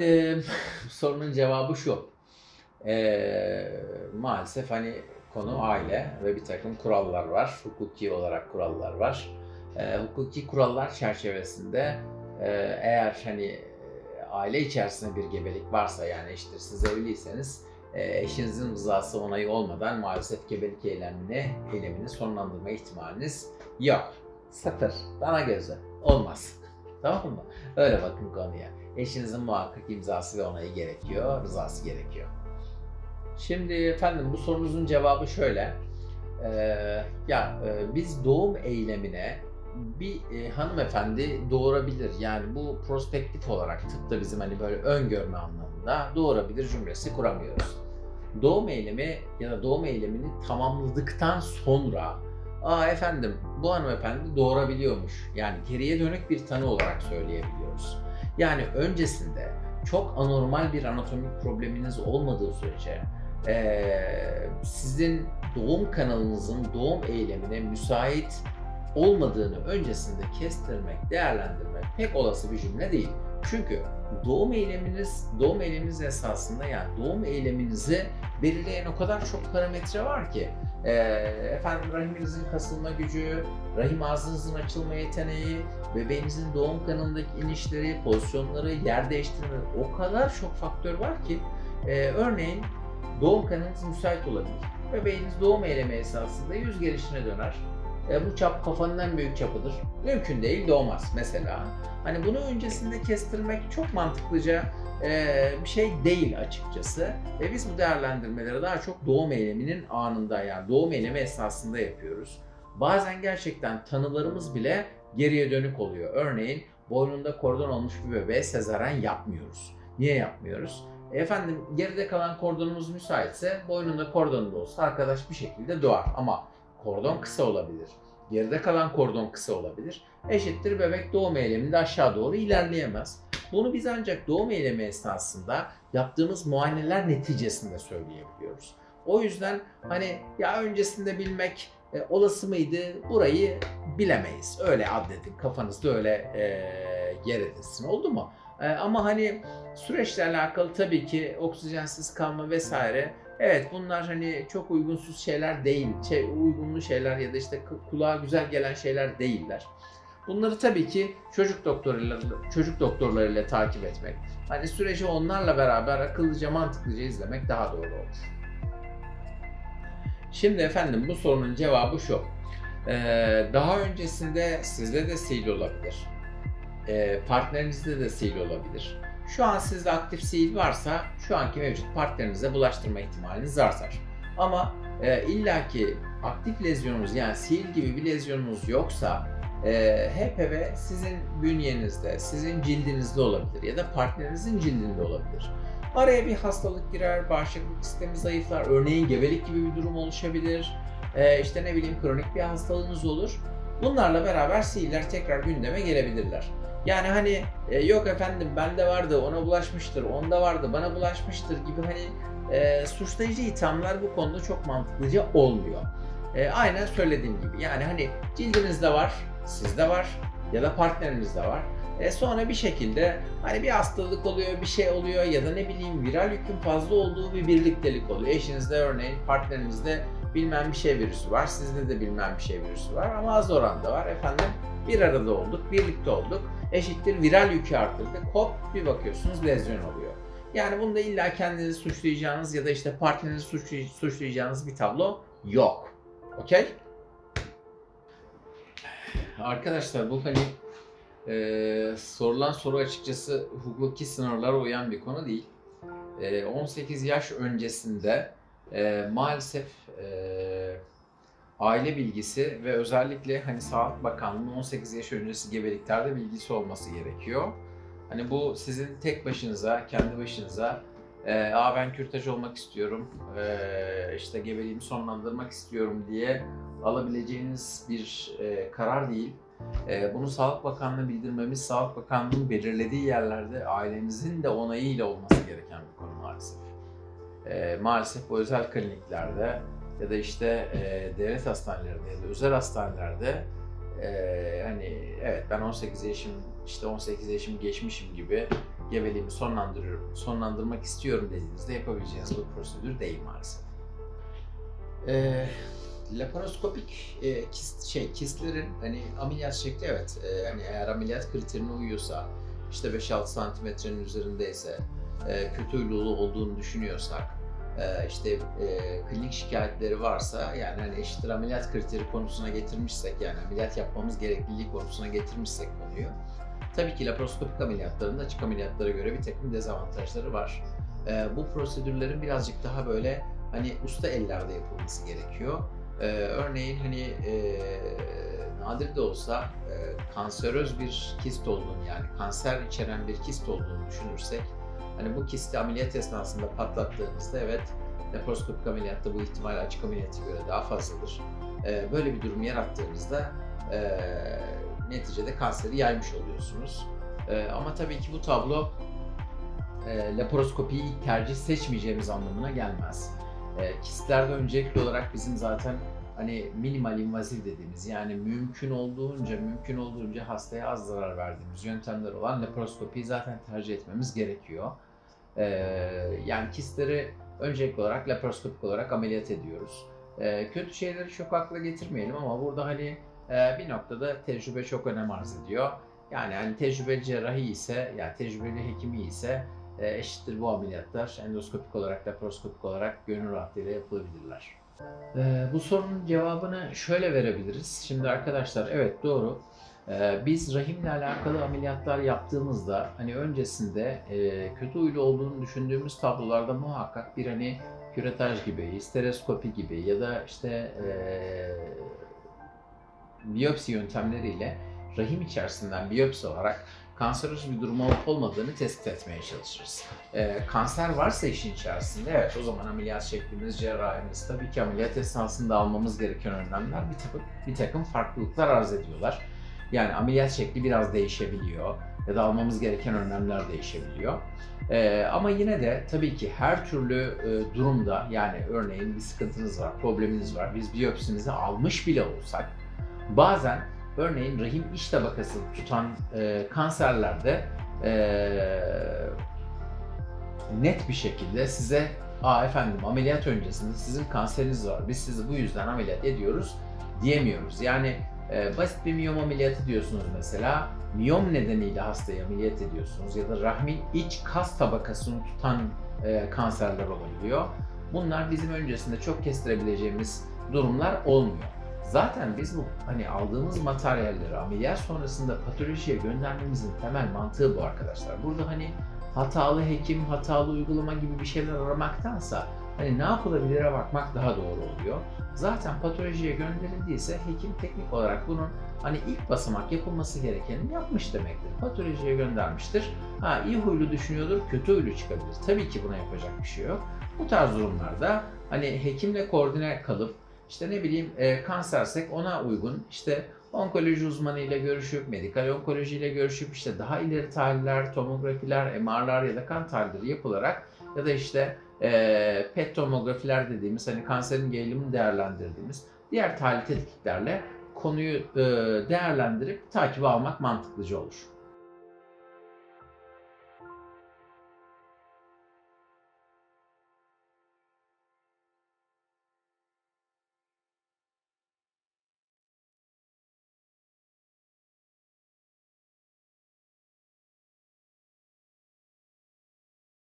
Efendim sorunun cevabı şu. Ee, maalesef hani konu aile ve bir takım kurallar var. Hukuki olarak kurallar var. Ee, hukuki kurallar çerçevesinde e, eğer hani e, aile içerisinde bir gebelik varsa yani eşittir siz evliyseniz e, eşinizin rızası onayı olmadan maalesef gebelik eylemini, eylemini sonlandırma ihtimaliniz yok. Sıfır. Bana gözü. Olmaz. tamam mı? Öyle bakın konuya. Eşinizin muhakkak imzası ve onayı gerekiyor, rızası gerekiyor. Şimdi efendim bu sorunuzun cevabı şöyle. Ee, ya e, biz doğum eylemine bir e, hanımefendi doğurabilir. Yani bu prospektif olarak tıpta bizim hani böyle öngörme anlamında doğurabilir cümlesi kuramıyoruz. Doğum eylemi ya da doğum eylemini tamamladıktan sonra aa efendim bu hanımefendi doğurabiliyormuş. Yani geriye dönük bir tanı olarak söyleyebiliyoruz. Yani öncesinde çok anormal bir anatomik probleminiz olmadığı sürece sizin doğum kanalınızın doğum eylemine müsait olmadığını öncesinde kestirmek, değerlendirmek pek olası bir cümle değil. Çünkü doğum eyleminiz, doğum eyleminiz esasında yani doğum eyleminizi belirleyen o kadar çok parametre var ki eee, efendim rahiminizin kasılma gücü, rahim ağzınızın açılma yeteneği, bebeğinizin doğum kanalındaki inişleri, pozisyonları, yer değiştirme o kadar çok faktör var ki e, örneğin doğum kanalınız müsait olabilir. Bebeğiniz doğum eylemi esasında yüz gelişine döner. E, bu çap kafanın en büyük çapıdır. Mümkün değil doğmaz mesela. Hani bunu öncesinde kestirmek çok mantıklıca e, bir şey değil açıkçası. Ve biz bu değerlendirmeleri daha çok doğum eyleminin anında yani doğum eylemi esasında yapıyoruz. Bazen gerçekten tanılarımız bile geriye dönük oluyor. Örneğin boynunda kordon olmuş bir bebeğe sezaryen yapmıyoruz. Niye yapmıyoruz? E Efendim geride kalan kordonumuz müsaitse boynunda kordon da olsa arkadaş bir şekilde doğar. Ama kordon kısa olabilir. Geride kalan kordon kısa olabilir. Eşittir bebek doğum eyleminde aşağı doğru ilerleyemez. Bunu biz ancak doğum eylemi esnasında yaptığımız muayeneler neticesinde söyleyebiliyoruz. O yüzden hani ya öncesinde bilmek e, olası mıydı burayı bilemeyiz. Öyle adledin kafanızda öyle e, yer edilsin oldu mu? E, ama hani süreçle alakalı tabii ki oksijensiz kalma vesaire Evet bunlar hani çok uygunsuz şeyler değil, şey, uygunlu şeyler ya da işte ku- kulağa güzel gelen şeyler değiller. Bunları tabii ki çocuk doktorlarıyla, çocuk doktorlarıyla takip etmek, hani süreci onlarla beraber akıllıca, mantıklıca izlemek daha doğru olur. Şimdi efendim bu sorunun cevabı şu. Ee, daha öncesinde sizde de sil olabilir. Ee, partnerinizde de sil olabilir. Şu an sizde aktif sil varsa şu anki mevcut partnerinize bulaştırma ihtimaliniz artar. Ama e, illaki aktif lezyonunuz yani sil gibi bir lezyonunuz yoksa e, HPV sizin bünyenizde, sizin cildinizde olabilir ya da partnerinizin cildinde olabilir. Araya bir hastalık girer, bağışıklık sistemi zayıflar, örneğin gebelik gibi bir durum oluşabilir, e, işte ne bileyim kronik bir hastalığınız olur. Bunlarla beraber sihirler tekrar gündeme gelebilirler. Yani hani e, yok efendim bende vardı, ona bulaşmıştır, onda vardı, bana bulaşmıştır gibi hani e, suçlayıcı ithamlar bu konuda çok mantıklıca olmuyor. E, aynen söylediğim gibi yani hani cildinizde var, sizde var ya da partnerinizde var. E, sonra bir şekilde hani bir hastalık oluyor, bir şey oluyor ya da ne bileyim viral yükün fazla olduğu bir birliktelik oluyor. Eşinizde örneğin partnerinizde bilmem bir şey virüsü var, sizde de bilmem bir şey virüsü var ama az oranda var. Efendim bir arada olduk, birlikte olduk. Eşittir viral yükü arttırdık. Hop bir bakıyorsunuz lezyon oluyor. Yani bunda illa kendinizi suçlayacağınız ya da işte partnerinizi suçlay- suçlayacağınız bir tablo yok. Okey? Arkadaşlar bu hani e, sorulan soru açıkçası hukuki sınırlara uyan bir konu değil. E, 18 yaş öncesinde e, maalesef e, aile bilgisi ve özellikle hani Sağlık Bakanlığı'nın 18 yaş öncesi gebeliklerde bilgisi olması gerekiyor. Hani bu sizin tek başınıza, kendi başınıza e, Aa ben kürtaj olmak istiyorum, e, işte gebeliğimi sonlandırmak istiyorum diye alabileceğiniz bir e, karar değil. E, bunu Sağlık Bakanlığı'na bildirmemiz, Sağlık Bakanlığı'nın belirlediği yerlerde ailenizin de onayıyla olması gereken bir konu maalesef. E, maalesef bu özel kliniklerde ya da işte e, devlet hastanelerinde ya da özel hastanelerde e, hani evet ben 18 yaşım işte 18 yaşım geçmişim gibi gebeliğimi sonlandırıyorum, sonlandırmak istiyorum dediğinizde yapabileceğiniz bir prosedür değil maalesef. Ee, laparoskopik e, kist, şey kistlerin hani ameliyat şekli evet e, hani eğer ameliyat kriterine uyuyorsa işte 5-6 santimetrenin üzerindeyse e, kötü uylulu olduğunu düşünüyorsak e, işte e, klinik şikayetleri varsa yani hani eşittir ameliyat kriteri konusuna getirmişsek yani ameliyat yapmamız gerekliliği konusuna getirmişsek konuyu tabii ki laparoskopik ameliyatların da açık ameliyatlara göre bir takım dezavantajları var. E, bu prosedürlerin birazcık daha böyle hani usta ellerde yapılması gerekiyor. Ee, örneğin hani e, nadir de olsa e, kanseröz bir kist olduğunu yani kanser içeren bir kist olduğunu düşünürsek hani bu kisti ameliyat esnasında patlattığınızda evet laparoskopik ameliyatta bu ihtimal açık ameliyata göre daha fazladır. Ee, böyle bir durum yarattığınızda e, neticede kanseri yaymış oluyorsunuz. Ee, ama tabii ki bu tablo e, laparoskopiyi tercih seçmeyeceğimiz anlamına gelmez. E, kistlerde öncelikli olarak bizim zaten hani minimal invazif dediğimiz yani mümkün olduğunca mümkün olduğunca hastaya az zarar verdiğimiz yöntemler olan laparoskopiyi zaten tercih etmemiz gerekiyor. E, yani kistleri öncelikli olarak laparoskopik olarak ameliyat ediyoruz. E, kötü şeyleri çok akla getirmeyelim ama burada hani e, bir noktada tecrübe çok önem arz ediyor. Yani hani tecrübeli cerrahi ise, yani tecrübeli hekimi ise e, eşittir bu ameliyatlar endoskopik olarak, laparoskopik olarak gönül rahatlığıyla yapılabilirler. E, bu sorunun cevabını şöyle verebiliriz. Şimdi arkadaşlar evet doğru. E, biz rahimle alakalı ameliyatlar yaptığımızda hani öncesinde e, kötü huylu olduğunu düşündüğümüz tablolarda muhakkak bir hani küretaj gibi, stereoskopi gibi ya da işte e, biyopsi yöntemleriyle rahim içerisinden biyopsi olarak kanseröz bir durum olup olmadığını tespit etmeye çalışırız. Ee, kanser varsa işin içerisinde evet o zaman ameliyat şeklimiz, cerrahimiz tabii ki ameliyat esnasında almamız gereken önlemler bir takım, bir takım farklılıklar arz ediyorlar. Yani ameliyat şekli biraz değişebiliyor ya da almamız gereken önlemler değişebiliyor. Ee, ama yine de tabii ki her türlü e, durumda yani örneğin bir sıkıntınız var, probleminiz var, biz biyopsimizi almış bile olsak bazen örneğin rahim iç tabakası tutan e, kanserlerde e, net bir şekilde size Aa efendim ameliyat öncesinde sizin kanseriniz var. Biz sizi bu yüzden ameliyat ediyoruz diyemiyoruz. Yani e, basit bir miyom ameliyatı diyorsunuz mesela. Miyom nedeniyle hastayı ameliyat ediyorsunuz ya da rahmin iç kas tabakasını tutan e, kanserler olabiliyor. Bunlar bizim öncesinde çok kestirebileceğimiz durumlar olmuyor. Zaten biz bu hani aldığımız materyalleri ameliyat sonrasında patolojiye göndermemizin temel mantığı bu arkadaşlar. Burada hani hatalı hekim, hatalı uygulama gibi bir şeyler aramaktansa hani ne yapılabilire bakmak daha doğru oluyor. Zaten patolojiye gönderildiyse hekim teknik olarak bunun hani ilk basamak yapılması gerekeni yapmış demektir. Patolojiye göndermiştir. Ha iyi huylu düşünüyordur, kötü huylu çıkabilir. Tabii ki buna yapacak bir şey yok. Bu tarz durumlarda hani hekimle koordine kalıp işte ne bileyim e, kansersek ona uygun işte onkoloji uzmanı ile görüşüp, medikal onkoloji ile görüşüp işte daha ileri tahliller, tomografiler, MR'lar ya da kan tahlilleri yapılarak ya da işte e, PET tomografiler dediğimiz hani kanserin geyilimini değerlendirdiğimiz diğer tahlil tetkiklerle konuyu e, değerlendirip takibe almak mantıklıca olur.